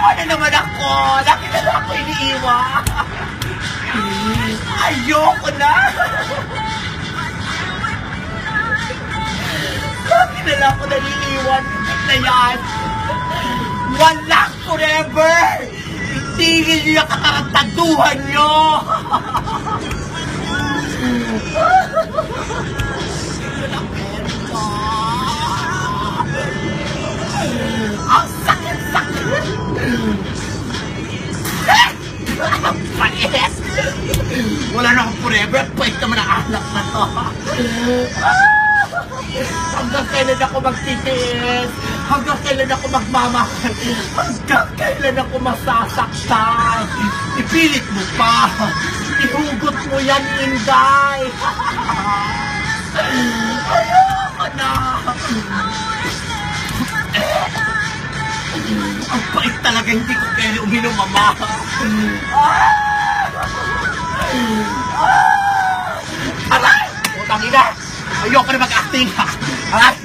iniwan na naman ako! Lagi na ako iniiwan! Ayoko na! Lagi na lang ako naniiwan. Na yan! Walang forever! Itigil niyo yung kakarantaduhan niyo! Pait! Wala na akong forever. Pait naman ang anak na to. Hanggang kailan ako magtitiis? Hanggang kailan ako magmamahal? Hanggang kailan ako masasaktan? Ipilit mo pa! Ihugot mo yan, Inday! Ayoko na! Ang pait talaga, hindi ko kaya uminom, mama. Aray! Putang ina! Ayoko na mag-acting, ha? Aray!